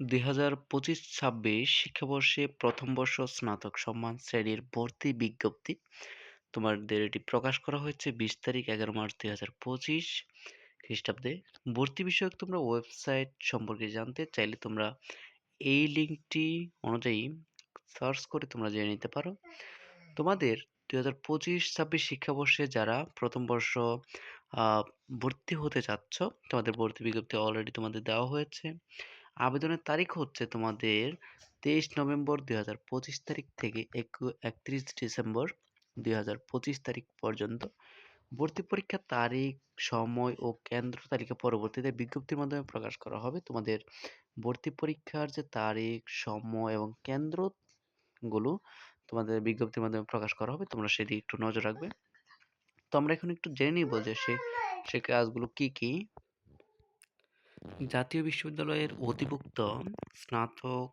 দুই হাজার পঁচিশ ছাব্বিশ শিক্ষাবর্ষে প্রথম বর্ষ স্নাতক সম্মান শ্রেণির ভর্তি বিজ্ঞপ্তি। তোমাদের এটি প্রকাশ করা হয়েছে বিশ তারিখ এগারো মার্চ দুই হাজার পঁচিশ খ্রিস্টাব্দে। ভর্তি বিষয়ক তোমরা ওয়েবসাইট সম্পর্কে জানতে চাইলে তোমরা এই লিঙ্কটি অনুযায়ী সার্চ করে তোমরা জেনে নিতে পারো। তোমাদের দুই হাজার পঁচিশ ছাব্বিশ শিক্ষাবর্ষে যারা প্রথম বর্ষ ভর্তি হতে চাচ্ছ, তোমাদের ভর্তি বিজ্ঞপ্তি অলরেডি তোমাদের দেওয়া হয়েছে। আবেদনের তারিখ হচ্ছে তোমাদের তেইশ নভেম্বর দুই হাজার পঁচিশ তারিখ থেকে একত্রিশ ডিসেম্বর দুই হাজার পঁচিশ তারিখ পর্যন্ত। ভর্তি পরীক্ষার তারিখ, সময় ও কেন্দ্র তালিকা পরবর্তীতে বিজ্ঞপ্তির মাধ্যমে প্রকাশ করা হবে। তোমাদের ভর্তি পরীক্ষার যে তারিখ, সময় এবং কেন্দ্রগুলো তোমাদের বিজ্ঞপ্তির মাধ্যমে প্রকাশ করা হবে। তোমরা সেদিকে একটু নজর রাখবে। তো আমরা এখন একটু জেনে নিব যে সে সে কাজগুলো কি কি? জাতীয় বিশ্ববিদ্যালয়ের অধিভুক্ত স্নাতক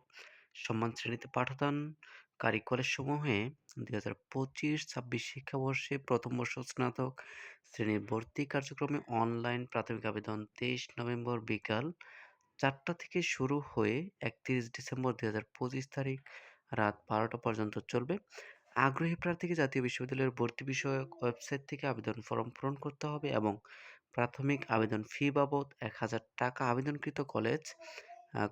সম্মান শ্রেণীতে পাঠদানকারী কলেজসমূহে দুই হাজার পঁচিশ, ছাব্বিশ শিক্ষাবর্ষে প্রথম বর্ষ স্নাতক শ্রেণির ভর্তি কার্যক্রমে অনলাইন প্রাথমিক আবেদন তেইশ নভেম্বর বিকাল চারটা থেকে শুরু হয়ে একত্রিশ ডিসেম্বর দুই হাজার পঁচিশ তারিখ রাত বারোটা পর্যন্ত চলবে। আগ্রহী প্রার্থীকে জাতীয় বিশ্ববিদ্যালয়ের ভর্তি বিষয়ক ওয়েবসাইট থেকে আবেদন ফর্ম পূরণ করতে হবে এবং প্রাথমিক আবেদন ফি বাবদ এক হাজার টাকা আবেদনকৃত কলেজ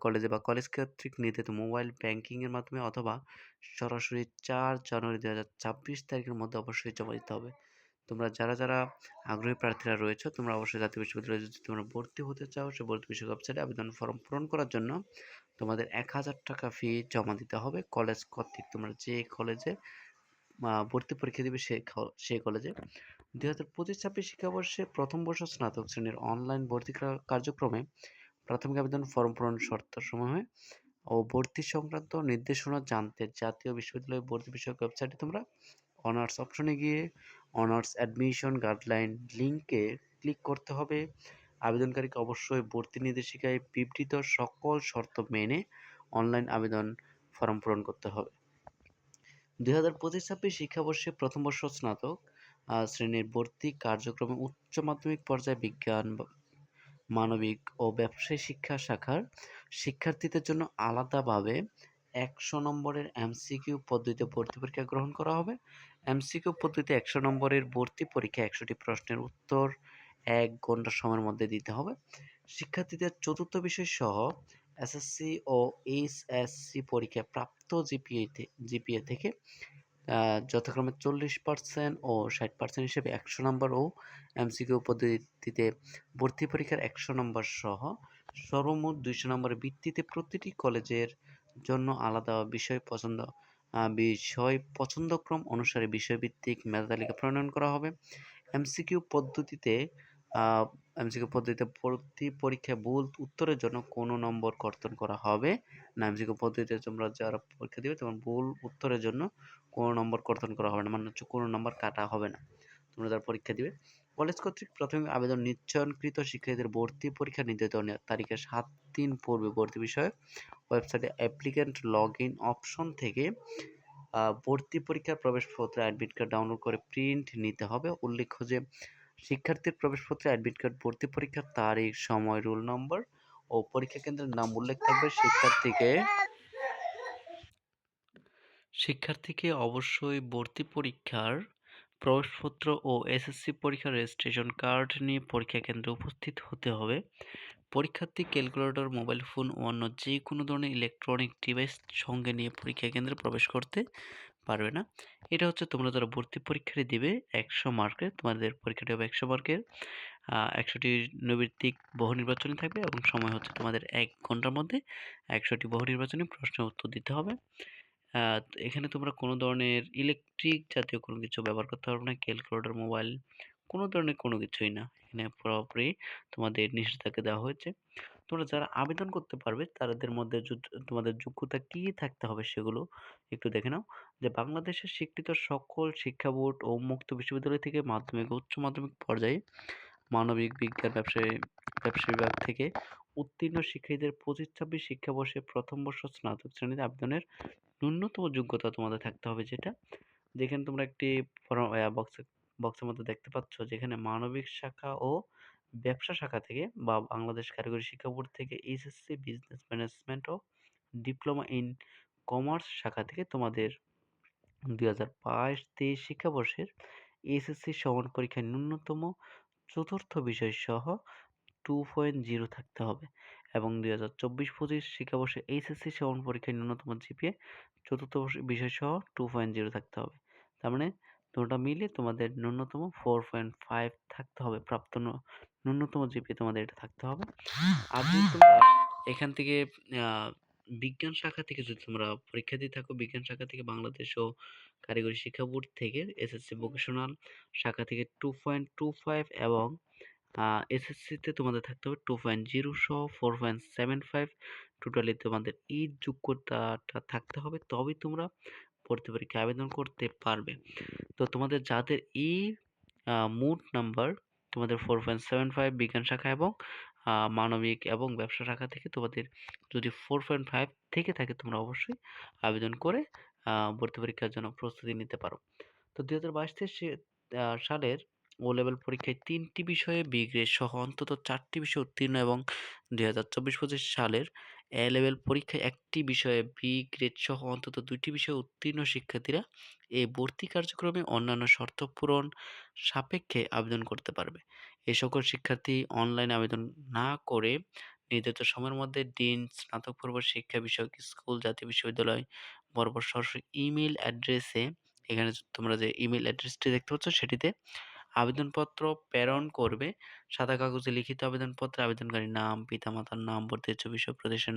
কলেজে বা কলেজ কর্তৃক নির্ধারিত মোবাইল ব্যাংকিংয়ের মাধ্যমে অথবা সরাসরি চার জানুয়ারি দু হাজার ছাব্বিশ তারিখের মধ্যে অবশ্যই জমা দিতে হবে। তোমরা যারা যারা আগ্রহী প্রার্থীরা রয়েছে, তোমরা অবশ্যই জাতীয় বিশ্ববিদ্যালয়ে যদি তোমরা ভর্তি হতে চাও, সে ভর্তি বিষয়ক ওয়েবসাইটে আবেদন ফর্ম পূরণ করার জন্য তোমাদের এক হাজার টাকা ফি জমা দিতে হবে। কলেজ কর্তৃক তোমরা যে কলেজে ভর্তি পরীক্ষা দিবে সে সেই কলেজে। দুই হাজার পঁচিশ ছাব্বিশ শিক্ষাবর্ষে প্রথম বর্ষ স্নাতক শ্রেণির অনলাইন ভর্তি কার্যক্রমে প্রাথমিক আবেদন ফর্ম পূরণ শর্ত সমূহে ও ভর্তি সংক্রান্ত নির্দেশনা জানতে জাতীয় বিশ্ববিদ্যালয় ভর্তি বিষয়ক ওয়েবসাইটে তোমরা অনার্স অপশনে গিয়ে অনার্স অ্যাডমিশন গাইডলাইন লিঙ্কে ক্লিক করতে হবে। আবেদনকারীকে অবশ্যই ভর্তি নির্দেশিকায় বিবৃত সকল শর্ত মেনে অনলাইন আবেদন ফর্ম পূরণ করতে হবে। দুই হাজার পঁচিশ ছাব্বিশ শিক্ষাবর্ষে প্রথম বর্ষ স্নাতক শ্রেণির ভর্তি কার্যক্রমে উচ্চ মাধ্যমিক পর্যায়ে বিজ্ঞান মানবিক ও ব্যবসায়ী শিক্ষা শাখার শিক্ষার্থীদের জন্য আলাদাভাবে একশো নম্বরের এমসিকিউ পদ্ধতিতে ভর্তি পরীক্ষা গ্রহণ করা হবে। এমসিকিউ পদ্ধতিতে একশো নম্বরের ভর্তি পরীক্ষা একশোটি প্রশ্নের উত্তর এক ঘণ্টা সময়ের মধ্যে দিতে হবে। শিক্ষার্থীদের চতুর্থ বিষয় সহ এসএসসি ও এইচএসসি পরীক্ষায় প্রাপ্ত জিপিএতে জিপিএ থেকে যথাক্রমে চল্লিশ পার্সেন্ট ও ষাট পার্সেন্ট হিসেবে একশো নম্বর ও এমসিকিউ পদ্ধতিতে ভর্তি পরীক্ষার একশো নম্বর সহ সর্বমোট দুইশো নম্বরের ভিত্তিতে প্রতিটি কলেজের জন্য আলাদা বিষয় পছন্দ বিষয় পছন্দক্রম অনুসারে বিষয়ভিত্তিক মেধা তালিকা প্রণয়ন করা হবে। এমসিকিউ পদ্ধতিতে এমসিকিউ পদ্ধতিতে ভর্তি পরীক্ষায় ভুল উত্তরের জন্য কোনো নম্বর কর্তন করা হবে না। এমসিকিউ পদ্ধতিতে তোমরা যারা পরীক্ষা দিবে, তোমার ভুল উত্তরের জন্য কোনো নম্বর কর্তন করা হবে না মানে হচ্ছে কোনো নম্বর কাটা হবে না। তোমরা যারা পরীক্ষা দিবে। কলেজ কর্তৃক প্রাথমিক আবেদন নিশ্চয়নকৃত শিক্ষার্থীদের ভর্তি পরীক্ষা নির্ধারিত তারিখে সাত দিন পূর্বে ভর্তি বিষয়ে ওয়েবসাইটে অ্যাপ্লিক্যান্ট লগ ইন অপশন থেকে ভর্তি পরীক্ষার প্রবেশপত্র অ্যাডমিট কার্ড ডাউনলোড করে প্রিন্ট নিতে হবে। উল্লেখ্য যে, শিক্ষার্থীর প্রবেশপত্রে অ্যাডমিট কার্ড, ভর্তি পরীক্ষার তারিখ, সময়, রোল নম্বর ও পরীক্ষা কেন্দ্রের নাম উল্লেখ থাকবে শিক্ষার্থীকে শিক্ষার্থীকে অবশ্যই ভর্তি পরীক্ষার প্রবেশপত্র ও এসএসসি পরীক্ষার রেজিস্ট্রেশন কার্ড নিয়ে পরীক্ষা কেন্দ্রে উপস্থিত হতে হবে। পরীক্ষার্থী ক্যালকুলেটর মোবাইল ফোন ও অন্য যে কোনো ধরনের ইলেকট্রনিক ডিভাইস সঙ্গে নিয়ে পরীক্ষা কেন্দ্রে প্রবেশ করতে পারবে না। এটা হচ্ছে তোমরা যারা ভর্তি পরীক্ষাটি দিবে একশো মার্কের, তোমাদের পরীক্ষাটি হবে একশো মার্কের। একশোটি নৈবৃত্তিক বহু নির্বাচনী থাকবে এবং সময় হচ্ছে তোমাদের এক ঘণ্টার মধ্যে একশোটি বহু নির্বাচনী প্রশ্নের উত্তর দিতে হবে। এখানে তোমরা কোনো ধরনের ইলেকট্রিক জাতীয় কোনো কিছু ব্যবহার করতে পারবে না ক্যালকুলেটর মোবাইল কোনো ধরনের কোনো কিছুই না। এখানে পুরোপুরি তোমাদের নিষেধাজ্ঞা দেওয়া হয়েছে। তোমরা যারা আবেদন করতে পারবে, তাদের মধ্যে তোমাদের যোগ্যতা কী থাকতে হবে সেগুলো একটু দেখে নাও। যে বাংলাদেশের স্বীকৃত সকল শিক্ষা বোর্ড ও মুক্ত বিশ্ববিদ্যালয় থেকে মাধ্যমিক উচ্চ মাধ্যমিক পর্যায়ে মানবিক বিজ্ঞান ব্যবসায়ী ব্যবসা বিভাগ থেকে উত্তীর্ণ শিক্ষার্থীদের পঁচিশ ছাব্বিশ শিক্ষাবর্ষে প্রথম বর্ষ স্নাতক শ্রেণীতে আবেদনের ন্যূনতম যোগ্যতা তোমাদের থাকতে হবে যেটা। যেখানে তোমরা একটি বক্সে বক্সের মধ্যে দেখতে পাচ্ছ যেখানে মানবিক শাখা ও ব্যবসা শাখা থেকে বা বাংলাদেশ কারিগরি শিক্ষা বোর্ড থেকে এইচএসসি বিজনেস ম্যানেজমেন্ট ও ডিপ্লোমা ইন কমার্স শাখা থেকে তোমাদের দুই হাজার বাইশ তেইশ শিক্ষাবর্ষের এসএসসি সমান পরীক্ষায় ন্যূনতম চতুর্থ বিষয় সহ টু পয়েন্ট জিরো থাকতে হবে। এবং দুই হাজার চব্বিশ পঁচিশ শিক্ষাবর্ষে এইচএসসি সমান পরীক্ষায় ন্যূনতম জিপিএ চতুর্থ বিষয় সহ টু পয়েন্ট জিরো থাকতে হবে। তার মানে দুটোটা মিলে তোমাদের ন্যূনতম ফোর পয়েন্ট ফাইভ থাকতে হবে, প্রাপ্ত ন্যূনতম জিপিএ তোমাদের এটা থাকতে হবে। আর যদি তোমরা এখান থেকে বিজ্ঞান শাখা থেকে যদি তোমরা পরীক্ষা দিয়ে থাকো, বিজ্ঞান শাখা থেকে বাংলাদেশ ও কারিগরি শিক্ষা বোর্ড থেকে, এসএসসি ভোকেশনাল শাখা থেকে টু পয়েন্ট টু ফাইভ এবং এসএসসিতে তোমাদের থাকতে হবে টু পয়েন্ট জিরো সহ four point seven five totally তোমাদের এই যোগ্যতাটা থাকতে হবে, তবেই তোমরা ভর্তি পরীক্ষায় আবেদন করতে পারবে। তো তোমাদের যাদের এই মোট নাম্বার তোমাদের ফোর পয়েন্ট সেভেন ফাইভ বিজ্ঞান শাখা এবং মানবিক এবং ব্যবসা শাখা থেকে তোমাদের যদি ফোর পয়েন্ট ফাইভ থেকে থাকে তোমরা অবশ্যই আবেদন করে ভর্তি পরীক্ষার জন্য প্রস্তুতি নিতে পারো। তো দুই হাজার বাইশ সালের ও লেভেল পরীক্ষায় তিনটি বিষয়ে বি গ্রেড সহ অন্তত চারটি বিষয়ে উত্তীর্ণ এবং দুই হাজার চব্বিশ পঁচিশ সালের এ লেভেল পরীক্ষায় একটি বিষয়ে বি গ্রেড সহ অন্তত দুইটি বিষয়ে উত্তীর্ণ শিক্ষার্থীরা এই ভর্তি কার্যক্রমে অন্যান্য শর্ত পূরণ সাপেক্ষে আবেদন করতে পারবে। এ সকল শিক্ষার্থী অনলাইনে আবেদন না করে নির্ধারিত সময়ের মধ্যে দিন স্নাতক, পূর্ব শিক্ষা বিষয়ক স্কুল, জাতীয় বিশ্ববিদ্যালয়, বরাবর সরাসরি ইমেল অ্যাড্রেসে এখানে তোমরা যে ইমেল অ্যাড্রেসটি দেখতে পাচ্ছ সেটিতে আবেদনপত্র প্রেরণ করবে। সাদা কাগজে লিখিত আবেদনপত্রে আবেদনকারীর নাম, পিতামাতার নাম, ভর্তি ছবি সব প্রতিষ্ঠান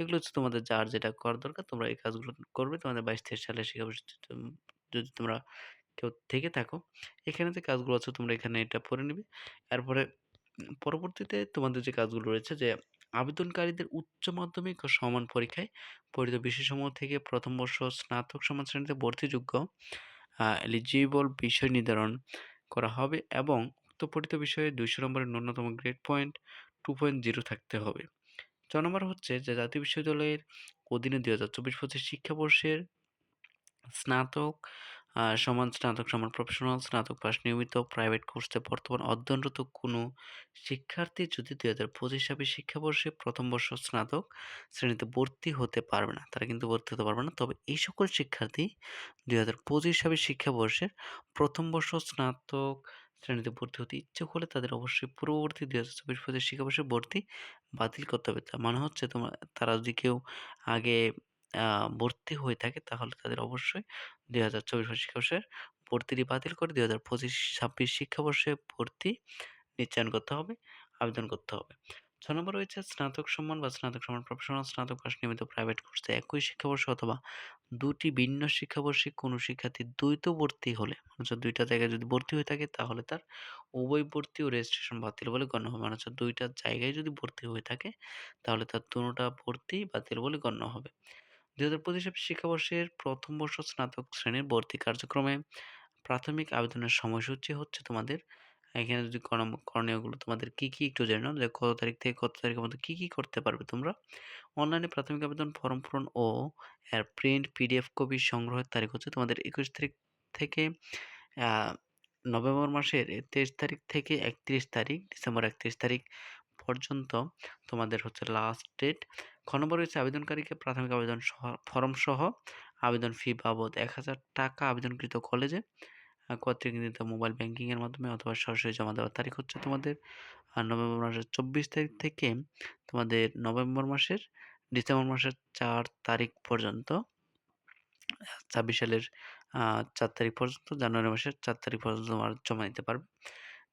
এগুলো হচ্ছে তোমাদের যার যেটা করা দরকার, তোমরা এই কাজগুলো করবে। তোমাদের বাইশ তেইশ সালে শিক্ষাবর্ষ যদি তোমরা কেউ থেকে থাকো, এখানে যে কাজগুলো আছে তোমরা এখানে এটা পড়ে নিবে। এরপরে পরবর্তীতে তোমাদের যে কাজগুলো রয়েছে যে আবেদনকারীদের উচ্চ মাধ্যমিক ও সমান পরীক্ষায় পরিচিত বিষয়সমূহ থেকে প্রথম বর্ষ স্নাতক সমান শ্রেণীতে ভর্তিযোগ্য এলিজিবল বিষয় নির্ধারণ করা হবে এবং উক্ত পঠিত বিষয়ে দুইশো নম্বরের ন্যূনতম grade point two point zero থাকতে হবে। ছ নম্বর হচ্ছে যে জাতীয় বিশ্ববিদ্যালয়ের অধীনে দু হাজার চব্বিশ পঁচিশ শিক্ষাবর্ষের স্নাতক সমান স্নাতক, সমান প্রফেশনাল স্নাতক পাশ নিয়মিত প্রাইভেট কোর্সে বর্তমান অধ্যয়নরত কোনো শিক্ষার্থী যদি দুই হাজার পঁচিশ ছাব্বিশ শিক্ষাবর্ষে প্রথম বর্ষ স্নাতক শ্রেণীতে ভর্তি হতে পারবে না, তারা কিন্তু ভর্তি হতে পারবে না। তবে এই সকল শিক্ষার্থী দুই হাজার পঁচিশ ছাব্বিশ শিক্ষাবর্ষের প্রথম বর্ষ স্নাতক শ্রেণীতে ভর্তি হতে ইচ্ছুক হলে তাদের অবশ্যই পূর্ববর্তী দুই হাজার চব্বিশ পঁচিশ শিক্ষাবর্ষে ভর্তি বাতিল করতে হবে। তার মানে হচ্ছে তোমার তারা যদি কেউ আগে ভর্তি হয়ে থাকে, তাহলে তাদের অবশ্যই দুই হাজার চব্বিশ শিক্ষাবর্ষের ভর্তিটি বাতিল করে দুই হাজার পঁচিশ, ছাব্বিশ শিক্ষাবর্ষে ভর্তি নিশ্চয়ন করতে হবে, আবেদন করতে হবে। ছ নম্বর রয়েছে স্নাতক সম্মান বা স্নাতক সম্মান প্রফেশনাল স্নাতক পাশ নিয়মিত প্রাইভেট কোর্সে একই শিক্ষাবর্ষ অথবা দুটি ভিন্ন শিক্ষাবর্ষে কোনো শিক্ষার্থী দ্বৈত ভর্তি হলে মানে দুইটা জায়গায় যদি ভর্তি হয়ে থাকে তাহলে তার উভয় ভর্তি ও রেজিস্ট্রেশন বাতিল বলে গণ্য হবে মানে দুইটা জায়গায় যদি ভর্তি হয়ে থাকে তাহলে তার দুটা ভর্তি বাতিল বলে গণ্য হবে। দুই হাজার পঁচিশ শিক্ষাবর্ষের প্রথম বর্ষ স্নাতক শ্রেণির ভর্তি কার্যক্রমে প্রাথমিক আবেদনের সময়সূচি হচ্ছে তোমাদের। এখানে যদি করণীয়গুলো তোমাদের কি কি একটু জেনে নাও যে কত তারিখ থেকে কত তারিখের মধ্যে কী কী করতে পারবে তোমরা। অনলাইনে প্রাথমিক আবেদন ফর্ম পূরণ ও এর প্রিন্ট, পিডিএফ, কপি সংগ্রহের তারিখ হচ্ছে তোমাদের একুশ তারিখ থেকে নভেম্বর মাসের তেইশ তারিখ থেকে একত্রিশ তারিখ, ডিসেম্বর একত্রিশ তারিখ পর্যন্ত তোমাদের হচ্ছে লাস্ট ডেট নম্বর রয়েছে আবেদনকারীকে প্রাথমিক আবেদন ফর্ম সহ আবেদন ফি বাবদ এক হাজার টাকা আবেদনকৃত কলেজে কর্তৃক নির্ধারিত মোবাইল ব্যাংকিংয়ের মাধ্যমে অথবা সরাসরি জমা দেওয়ার তারিখ হচ্ছে তোমাদের নভেম্বর মাসের চব্বিশ তারিখ থেকে তোমাদের নভেম্বর মাসের ডিসেম্বর মাসের চার তারিখ পর্যন্ত, ছাব্বিশ সালের চার তারিখ পর্যন্ত, জানুয়ারি মাসের চার তারিখ পর্যন্ত তোমার জমা দিতে পারবে।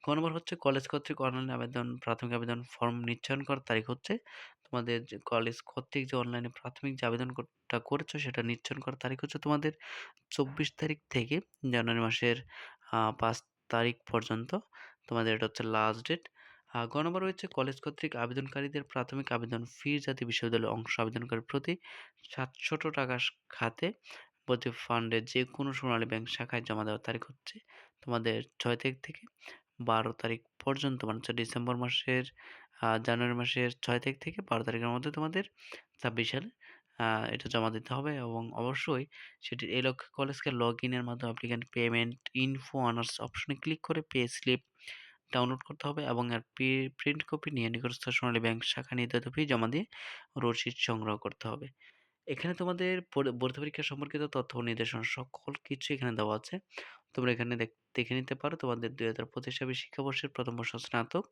ক নম্বর হচ্ছে কলেজ কর্তৃক অনলাইন আবেদন, প্রাথমিক আবেদন ফর্ম নিশ্চয়ন করার তারিখ হচ্ছে তোমাদের যে কলেজ কর্তৃক যে অনলাইনে প্রাথমিক যে আবেদনটা করেছ সেটা নিশ্চয়ন করার তারিখ হচ্ছে তোমাদের চব্বিশ তারিখ থেকে জানুয়ারি মাসের পাঁচ তারিখ পর্যন্ত। তোমাদের এটা হচ্ছে লাস্ট ডেট গ নম্বর রয়েছে কলেজ কর্তৃক আবেদনকারীদের প্রাথমিক আবেদন ফি জাতীয় বিশ্ববিদ্যালয়ের অংশ আবেদনকারীর প্রতি সাতশো টাকা খাতে প্রতি ফান্ডের যে কোনো সোনালী ব্যাংক শাখায় জমা দেওয়ার তারিখ হচ্ছে তোমাদের ছয় তারিখ থেকে। বারো তারিখ পর্যন্ত মানে হচ্ছে ডিসেম্বর মাসের জানুয়ারি মাসের ছয় তারিখ থেকে বারো তারিখের মধ্যে তোমাদের ছাব্বিশ সালে এটা জমা দিতে হবে এবং অবশ্যই সেটি এই লক্ষ্যে কলেজকে লগ ইনের মাধ্যমে অ্যাপ্লিকেন্ট পেমেন্ট ইনফো অনার্স অপশনে ক্লিক করে পে স্লিপ ডাউনলোড করতে হবে এবং এর প্রিন্ট কপি নিয়ে নিকটস্থ সোনালী ব্যাংক শাখা নির্ধারিত ফি জমা দিয়ে রসিদ সংগ্রহ করতে হবে। এখানে তোমাদের ভর্তি পরীক্ষা সম্পর্কিত তথ্য নির্দেশনা সকল কিছু এখানে দেওয়া আছে। তোমরা এখানে দেখে নিতে পারো তোমাদের দুই হাজার পঁচিশ ছাব্বিশ শিক্ষাবর্ষের প্রথম বর্ষ স্নাতক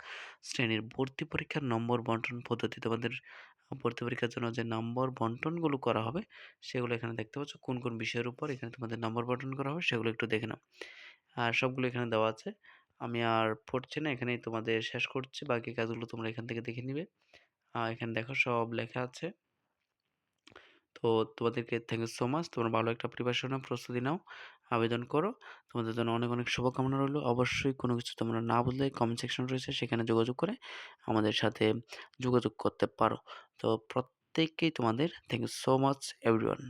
শ্রেণির ভর্তি পরীক্ষার নম্বর বন্টন পদ্ধতি। তোমাদের ভর্তি পরীক্ষার জন্য যে নম্বর বন্টনগুলো করা হবে, সেগুলো এখানে দেখতে পাচ্ছ। কোন কোন বিষয়ের উপর এখানে তোমাদের নম্বর বন্টন করা হবে সেগুলো একটু দেখে নাও। আর সবগুলো এখানে দেওয়া আছে। আমি আর পড়ছি না, এখানেই তোমাদের শেষ করছি। বাকি কাজগুলো তোমরা এখান থেকে দেখে নিবে। এখানে দেখো সব লেখা আছে। তো তোমাদেরকে থ্যাংক ইউ সো মাচ তোমরা ভালো একটা প্রিপারেশনের প্রস্তুতি নাও, আবেদন করো। তোমাদের জন্য অনেক অনেক শুভকামনা রইল। অবশ্যই কোনো কিছু তোমরা না বললে কমেন্ট সেকশন রয়েছে, সেখানে যোগাযোগ করে আমাদের সাথে যোগাযোগ করতে পারো। তো প্রত্যেককেই তোমাদের thank you so much everyone